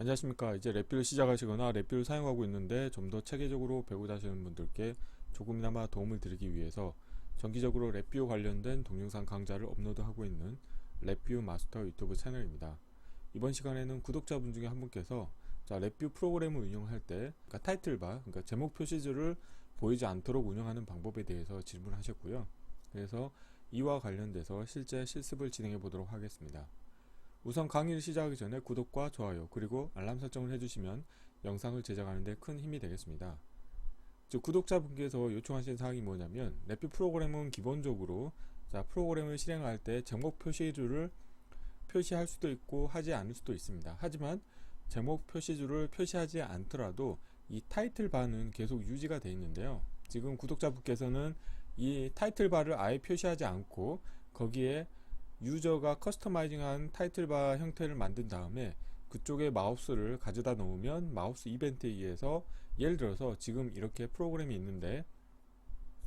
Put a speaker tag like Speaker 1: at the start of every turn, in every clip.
Speaker 1: 안녕하십니까. 이제 랩뷰를 시작하시거나 랩뷰를 사용하고 있는데 좀 더 체계적으로 배우고자 하시는 분들께 조금이나마 도움을 드리기 위해서 정기적으로 랩뷰 관련된 동영상 강좌를 업로드하고 있는 랩뷰 마스터 유튜브 채널입니다. 이번 시간에는 구독자분 중에 한 분께서 자 랩뷰 프로그램을 운영할 때 그러니까 타이틀바 그러니까 제목 표시줄을 보이지 않도록 운영하는 방법에 대해서 질문하셨고요. 그래서 이와 관련돼서 실제 실습을 진행해 보도록 하겠습니다 우선 강의를 시작하기 전에 구독과 좋아요 그리고 알람 설정을 해주시면 영상을 제작하는데 큰 힘이 되겠습니다. 즉 구독자분께서 요청하신 사항이 뭐냐면 랩뷰 프로그램은 기본적으로 자 프로그램을 실행할 때 제목 표시줄을 표시할 수도 있고 하지 않을 수도 있습니다. 하지만 제목 표시줄을 표시하지 않더라도 이 타이틀 바는 계속 유지가 되어 있는데요. 지금 구독자분께서는 이 타이틀 바를 아예 표시하지 않고 거기에 유저가 커스터마이징한 타이틀바 형태를 만든 다음에 그쪽에 마우스를 가져다 놓으면 마우스 이벤트에 의해서 예를 들어서 지금 이렇게 프로그램이 있는데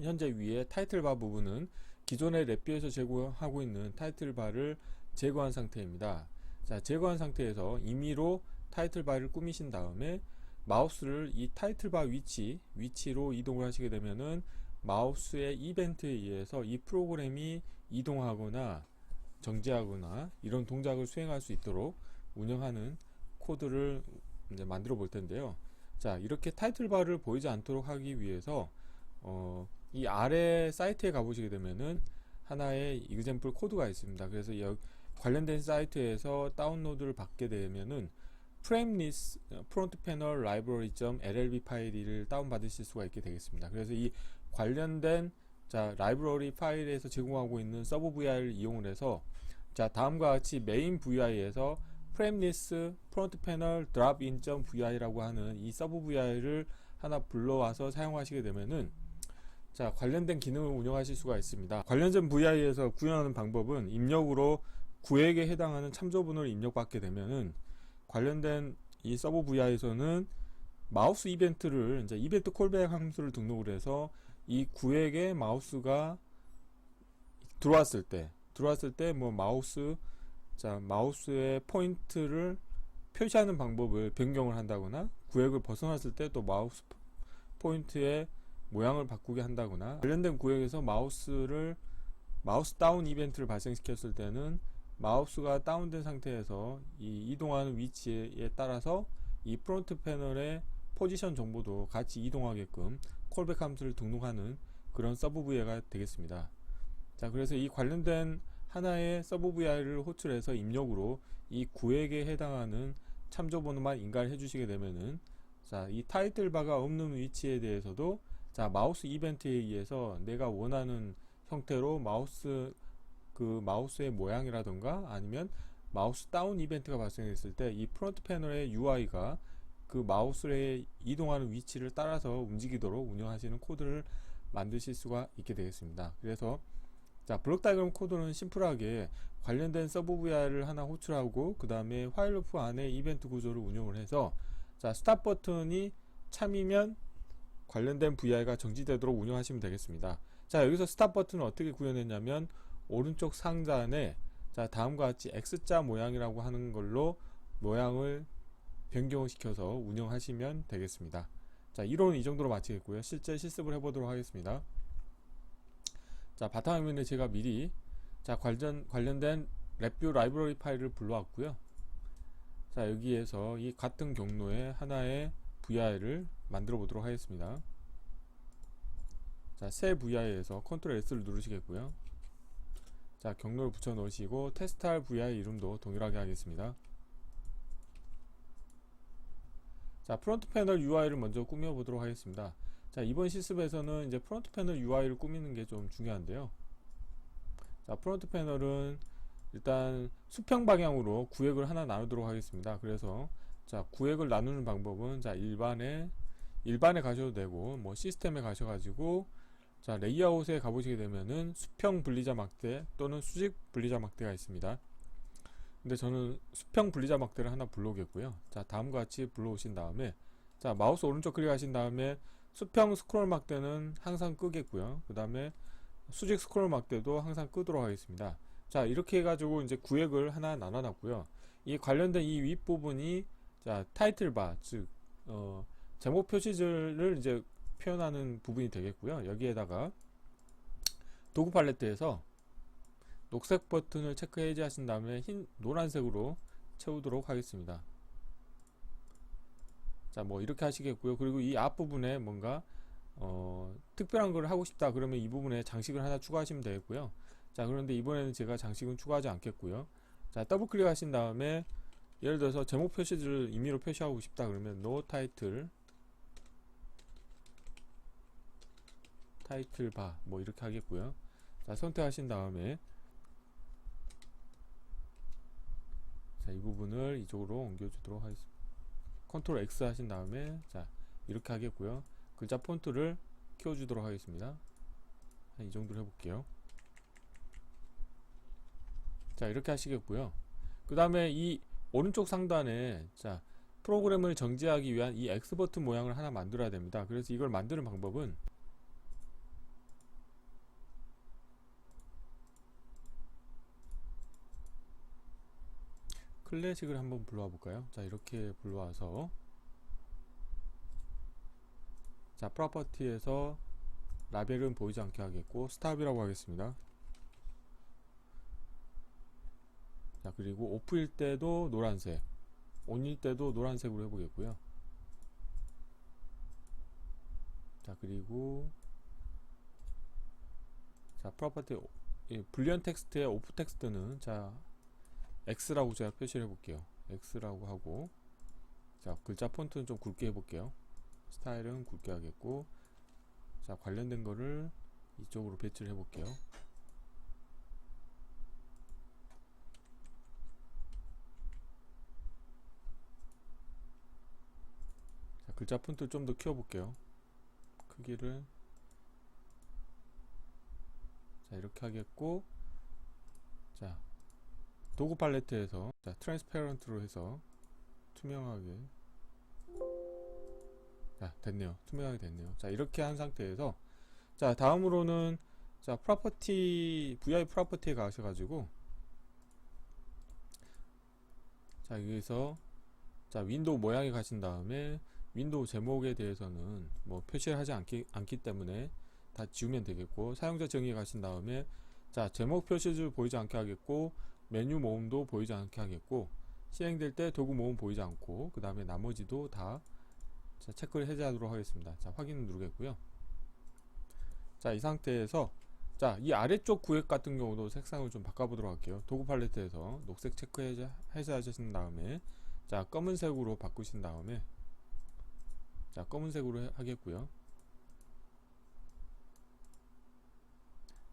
Speaker 1: 현재 위에 타이틀바 부분은 기존의 랩뷰에서 제공하고 있는 타이틀바를 제거한 상태입니다. 자, 제거한 상태에서 임의로 타이틀바를 꾸미신 다음에 마우스를 이 타이틀바 위치, 위치로 이동을 하시게 되면은 마우스의 이벤트에 의해서 이 프로그램이 이동하거나 정지하거나 이런 동작을 수행할 수 있도록 운영하는 코드를 이제 만들어 볼 텐데요. 자, 이렇게 타이틀바를 보이지 않도록 하기 위해서 어, 이 아래 사이트에 가보시게 되면은 하나의 이그젠플 코드가 있습니다. 그래서 여, 관련된 사이트에서 다운로드를 받게 되면은 프레임리스 프론트 패널 라이브러리.llb 파일을 다운받으실 수가 있게 되겠습니다. 그래서 이 관련된 자 라이브러리 파일에서 제공하고 있는 서브 VI를 이용을 해서 자 다음과 같이 메인 VI에서 프레임리스 프론트 패널 드랍인.vi라고 하는 이 서브 VI를 하나 불러와서 사용하시게 되면은 자 관련된 기능을 운영하실 수가 있습니다. 관련된 VI에서 구현하는 방법은 입력으로 구획에 해당하는 참조번호를 입력받게 되면은 관련된 이 서브 VI에서는 마우스 이벤트를 이제 이벤트 콜백 함수를 등록을 해서 이 구획에 마우스가 들어왔을 때 들어왔을 때 뭐 마우스 자 마우스의 포인트를 표시하는 방법을 변경을 한다거나 구획을 벗어났을 때 또 마우스 포인트의 모양을 바꾸게 한다거나 관련된 구획에서 마우스를 마우스 다운 이벤트를 발생시켰을 때는 마우스가 다운된 상태에서 이 이동하는 위치에 따라서 이 프론트 패널의 포지션 정보도 같이 이동하게끔 콜백 함수를 등록하는 그런 서브 VI가 되겠습니다. 자, 그래서 이 관련된 하나의 서브 VI를 호출해서 입력으로 이 구획에 해당하는 참조 번호만 인가해 주시게 되면은 자, 이 타이틀 바가 없는 위치에 대해서도 자, 마우스 이벤트에 의해서 내가 원하는 형태로 마우스 그 마우스의 모양이라던가 아니면 마우스 다운 이벤트가 발생했을 때 이 프론트 패널의 UI가 그 마우스의 이동하는 위치를 따라서 움직이도록 운영하시는 코드를 만드실 수가 있게 되겠습니다. 그래서 자 블록 다이그램 코드는 심플하게 관련된 서브 VI를 하나 호출하고 그 다음에 화일 루프 안에 이벤트 구조를 운영을 해서 자 스탑 버튼이 참이면 관련된 VI가 정지되도록 운영하시면 되겠습니다. 자 여기서 스탑 버튼을 어떻게 구현했냐면 오른쪽 상자 안에 자 다음과 같이 X자 모양이라고 하는 걸로 모양을 변경을 시켜서 운영하시면 되겠습니다. 자, 이론은 이 정도로 마치겠고요. 실제 실습을 해보도록 하겠습니다. 자, 바탕화면에 제가 미리 자, 관련, 관련된 랩뷰 라이브러리 파일을 불러왔고요. 자, 여기에서 이 같은 경로에 하나의 VI를 만들어 보도록 하겠습니다. 자, 새 VI에서 컨트롤 S를 누르시겠고요. 자, 경로를 붙여 넣으시고 테스트할 VI 이름도 동일하게 하겠습니다. 자 프론트 패널 UI를 먼저 꾸며 보도록 하겠습니다. 자 이번 실습에서는 이제 프론트 패널 UI를 꾸미는 게 좀 중요한데요. 자 프론트 패널은 일단 수평 방향으로 구획을 하나 나누도록 하겠습니다. 그래서 자 구획을 나누는 방법은 자 일반에 일반에 가셔도 되고 뭐 시스템에 가셔가지고 자 레이아웃에 가보시게 되면은 수평 분리자 막대 또는 수직 분리자 막대가 있습니다 근데 저는 수평 분리자 막대를 하나 불러오겠고요. 자, 다음과 같이 불러오신 다음에 자, 마우스 오른쪽 클릭하신 다음에 수평 스크롤 막대는 항상 끄겠고요. 그 다음에 수직 스크롤 막대도 항상 끄도록 하겠습니다. 자, 이렇게 해가지고 이제 구획을 하나 나눠놨고요. 이 관련된 이 윗부분이 자 타이틀 바, 즉 어, 제목 표시들을 이제 표현하는 부분이 되겠고요. 여기에다가 도구 팔레트에서 녹색 버튼을 체크 해제하신 다음에 흰 노란색으로 채우도록 하겠습니다. 자, 뭐 이렇게 하시겠고요. 그리고 이 앞부분에 뭔가 어, 특별한 걸 하고 싶다 그러면 이 부분에 장식을 하나 추가하시면 되겠고요. 자, 그런데 이번에는 제가 장식은 추가하지 않겠고요. 자, 더블 클릭하신 다음에 예를 들어서 제목 표시를 임의로 표시하고 싶다 그러면 no title 타이틀 바 뭐 이렇게 하겠고요. 자, 선택하신 다음에 자, 이 부분을 이쪽으로 옮겨주도록 하겠습니다. 컨트롤 X 하신 다음에 자, 이렇게 하겠고요. 글자 폰트를 키워주도록 하겠습니다. 한 이 정도로 해볼게요. 자, 이렇게 하시겠고요. 그 다음에 이 오른쪽 상단에 자, 프로그램을 정지하기 위한 이 X 버튼 모양을 하나 만들어야 됩니다. 그래서 이걸 만드는 방법은 클래식을 한번 불러와 볼까요? 자 이렇게 불러와서. 자 프로퍼티에서 라벨은 보이지 않게 하겠고 스탑이라고 하겠습니다. 자 그리고 오프일 때도 노란색 온일 때도 노란색으로 해보겠고요. 자 그리고 자 프로퍼티 불리언 텍스트의 오프 텍스트는 자 X라고 제가 표시를 해볼게요. X라고 하고 자 글자 폰트는 좀 굵게 해볼게요. 스타일은 굵게 하겠고 자 관련된 거를 이쪽으로 배치를 해볼게요. 자 글자 폰트 좀 더 키워볼게요. 크기를 자 이렇게 하겠고 자 도구 팔레트에서 자, 트랜스페런트로 해서 투명하게. 자 됐네요. 투명하게 됐네요. 자 이렇게 한 상태에서 자 다음으로는 자 프로퍼티 vi 프로퍼티에 가셔가지고 자 여기서 자 윈도우 모양에 가신 다음에 윈도우 제목에 대해서는 뭐 표시를 하지 않기, 않기 때문에 다 지우면 되겠고 사용자 정의에 가신 다음에 자 제목 표시를 보이지 않게 하겠고 메뉴 모음도 보이지 않게 하겠고 실행될 때 도구 모음 보이지 않고 그 다음에 나머지도 다 자, 체크를 해제하도록 하겠습니다. 자 확인을 누르겠고요. 자 이 상태에서 자 이 아래쪽 구획 같은 경우도 색상을 좀 바꿔보도록 할게요. 도구 팔레트에서 녹색 체크 해제, 해제하신 다음에 자 검은색으로 바꾸신 다음에 자 검은색으로 하겠고요.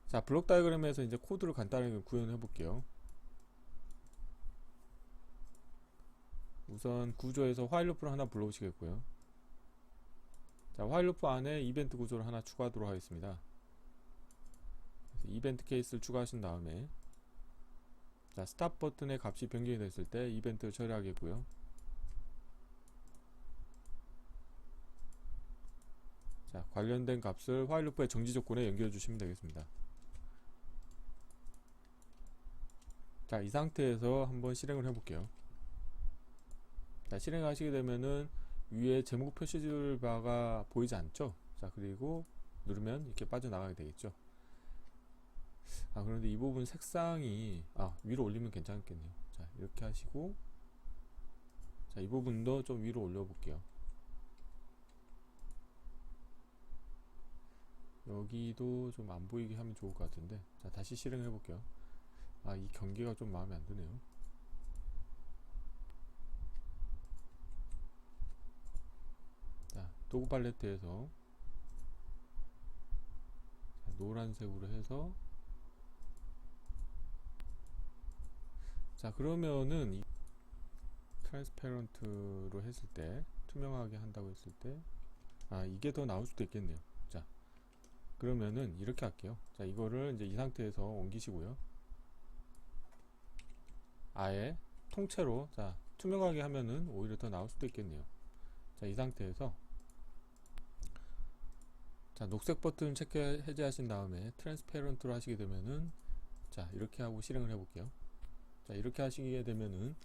Speaker 1: 자 블록 다이그램에서 이제 코드를 간단하게 구현해 볼게요 우선 구조에서 화일 루프를 하나 불러오시겠고요. 자 화일 루프 안에 이벤트 구조를 하나 추가하도록 하겠습니다. 이벤트 케이스를 추가하신 다음에 자 스탑 버튼의 값이 변경이 됐을 때 이벤트를 처리하겠고요. 자 관련된 값을 화일 루프의 정지 조건에 연결해 주시면 되겠습니다. 자 이 상태에서 한번 실행을 해 볼게요 자 실행하시게 되면은 위에 제목 표시줄 바가 보이지 않죠? 자 그리고 누르면 이렇게 빠져나가게 되겠죠? 아 그런데 이 부분 색상이 아 위로 올리면 괜찮겠네요. 자 이렇게 하시고 자 이 부분도 좀 위로 올려 볼게요. 여기도 좀 안 보이게 하면 좋을 것 같은데 자 다시 실행해 볼게요. 아 이 경계가 좀 마음에 안 드네요 도구 팔레트에서 노란색으로 해서 자 그러면은 이 트랜스페런트로 했을 때 투명하게 한다고 했을 때 아 이게 더 나올 수도 있겠네요. 자 그러면은 이렇게 할게요. 자 이거를 이제 이 상태에서 옮기시고요. 아예 통째로 자 투명하게 하면은 오히려 더 나올 수도 있겠네요. 자 이 상태에서 자 녹색 버튼 체크 해제하신 다음에 트랜스페런트로 하시게 되면은 자 이렇게 하고 실행을 해 볼게요 자 이렇게 하시게 되면은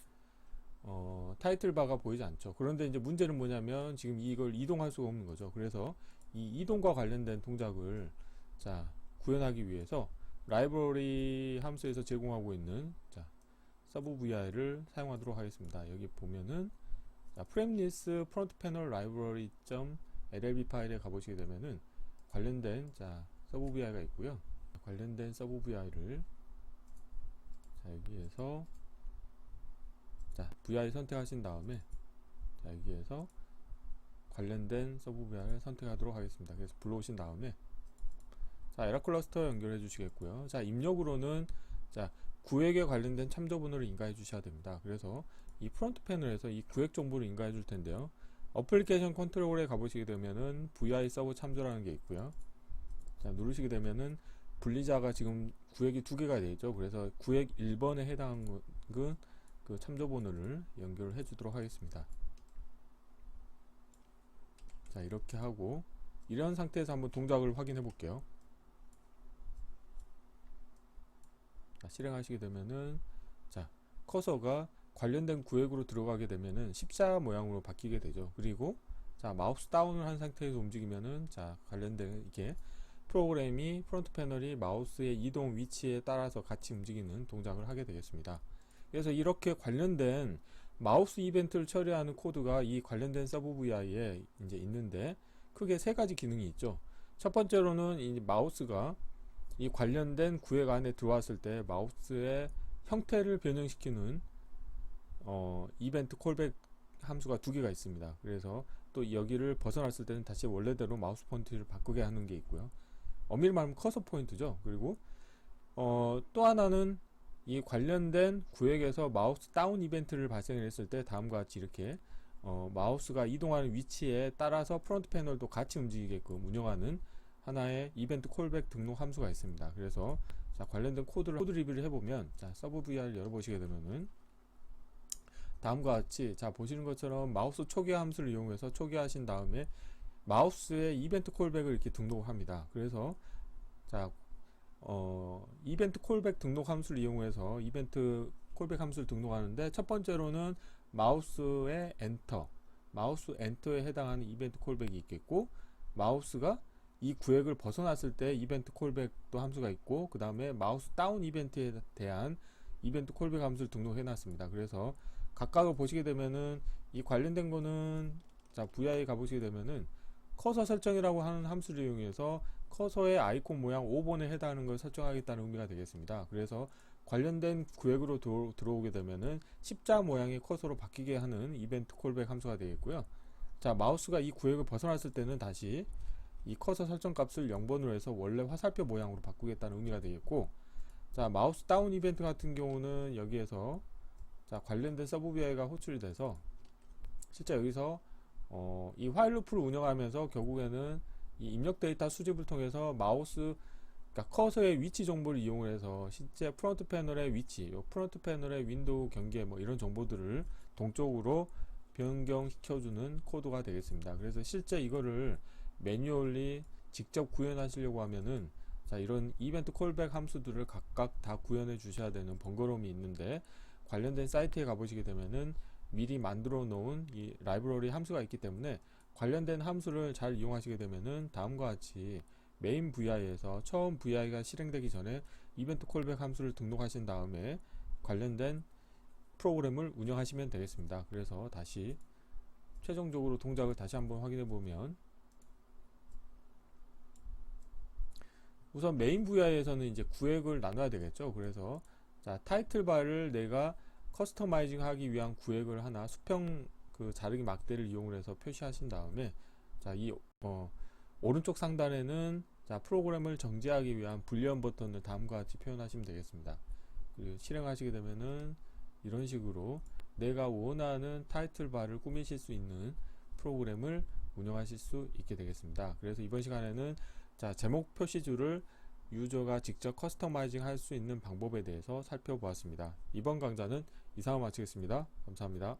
Speaker 1: 어, 타이틀 바가 보이지 않죠. 그런데 이제 문제는 뭐냐면 지금 이걸 이동할 수가 없는 거죠. 그래서 이 이동과 관련된 동작을 자 구현하기 위해서 라이브러리 함수에서 제공하고 있는 자 서브 VI를 사용하도록 하겠습니다. 여기 보면은 자, 프레임리스 프론트 패널 라이브러리 LLB 파일에 가보시게 되면은 관련된 자 서브 VI가 있고요. 관련된 서브 VI를 자 여기에서 자 VI 선택하신 다음에 자 여기에서 관련된 서브 VI를 선택하도록 하겠습니다. 그래서 불러오신 다음에 자 에라 클러스터 연결해 주시겠고요. 자 입력으로는 자 구획에 관련된 참조번호를 인가해 주셔야 됩니다. 그래서 이 프론트 패널에서 이 구획 정보를 인가해 줄 텐데요. 어플리케이션 컨트롤에 가보시게 되면은 VI 서버 참조라는 게 있고요. 자 누르시게 되면은 분리자가 지금 구획이 두 개가 되어 있죠. 그래서 구획 1번에 해당하는 그 참조 번호를 연결을 해 주도록 하겠습니다. 자 이렇게 하고 이런 상태에서 한번 동작을 확인해 볼게요. 자, 실행하시게 되면은 자 커서가 관련된 구획으로 들어가게 되면은 십자 모양으로 바뀌게 되죠. 그리고 자 마우스 다운을 한 상태에서 움직이면은 자 관련된 이게 프로그램이 프론트 패널이 마우스의 이동 위치에 따라서 같이 움직이는 동작을 하게 되겠습니다. 그래서 이렇게 관련된 마우스 이벤트를 처리하는 코드가 이 관련된 서브 VI에 이제 있는데 크게 세 가지 기능이 있죠. 첫 번째로는 이 마우스가 이 관련된 구획 안에 들어왔을 때 마우스의 형태를 변형시키는 어, 이벤트 콜백 함수가 두 개가 있습니다. 그래서 또 여기를 벗어났을 때는 다시 원래대로 마우스 포인트를 바꾸게 하는 게 있고요. 엄밀히 말하면 커서 포인트죠. 그리고 어, 또 하나는 이 관련된 구획에서 마우스 다운 이벤트를 발생을 했을 때 다음과 같이 이렇게 어, 마우스가 이동하는 위치에 따라서 프론트 패널도 같이 움직이게끔 운영하는 하나의 이벤트 콜백 등록 함수가 있습니다. 그래서 자, 관련된 코드를 코드 리뷰를 해보면 자, 서브 VR을 열어보시게 되면은 다음과 같이 자 보시는 것처럼 마우스 초기 함수를 이용해서 초기화하신 다음에 마우스의 이벤트 콜백을 이렇게 등록합니다. 그래서 자 어, 이벤트 콜백 등록 함수를 이용해서 이벤트 콜백 함수를 등록하는데 첫 번째로는 마우스의 엔터 마우스 엔터에 해당하는 이벤트 콜백이 있겠고 마우스가 이 구획을 벗어났을 때 이벤트 콜백도 함수가 있고 그 다음에 마우스 다운 이벤트에 대한 이벤트 콜백 함수를 등록해 놨습니다. 그래서 각각을 보시게 되면은 이 관련된 거는 자 VI 가보시게 되면은 커서 설정이라고 하는 함수를 이용해서 커서의 아이콘 모양 5번에 해당하는 걸 설정하겠다는 의미가 되겠습니다. 그래서 관련된 구획으로 들어, 들어오게 되면은 십자 모양의 커서로 바뀌게 하는 이벤트 콜백 함수가 되겠고요. 자 마우스가 이 구획을 벗어났을 때는 다시 이 커서 설정 값을 0번으로 해서 원래 화살표 모양으로 바꾸겠다는 의미가 되겠고 자 마우스 다운 이벤트 같은 경우는 여기에서 자 관련된 서브 VI가 호출이 돼서 실제 여기서 어, 이 화일 루프를 운영하면서 결국에는 이 입력 데이터 수집을 통해서 마우스 그러니까 커서의 위치 정보를 이용해서 실제 프론트 패널의 위치, 요 프론트 패널의 윈도우 경계 뭐 이런 정보들을 동쪽으로 변경시켜주는 코드가 되겠습니다. 그래서 실제 이거를 매뉴얼리 직접 구현하시려고 하면은 자 이런 이벤트 콜백 함수들을 각각 다 구현해 주셔야 되는 번거로움이 있는데 관련된 사이트에 가보시게 되면은 미리 만들어 놓은 이 라이브러리 함수가 있기 때문에 관련된 함수를 잘 이용하시게 되면은 다음과 같이 메인 VI에서 처음 VI가 실행되기 전에 이벤트 콜백 함수를 등록하신 다음에 관련된 프로그램을 운영하시면 되겠습니다. 그래서 다시 최종적으로 동작을 다시 한번 확인해 보면 우선 메인 VI에서는 이제 구획을 나눠야 되겠죠. 그래서 자 타이틀 바를 내가 커스터마이징 하기 위한 구획을 하나 수평 그 자르기 막대를 이용해서 표시하신 다음에 자 이 어, 오른쪽 상단에는 자 프로그램을 정지하기 위한 불리언 버튼을 다음과 같이 표현하시면 되겠습니다. 그리고 실행하시게 되면은 이런 식으로 내가 원하는 타이틀 바를 꾸미실 수 있는 프로그램을 운영하실 수 있게 되겠습니다. 그래서 이번 시간에는 자 제목 표시줄을 유저가 직접 커스터마이징 할 수 있는 방법에 대해서 살펴보았습니다. 이번 강좌는 이상으로 마치겠습니다. 감사합니다.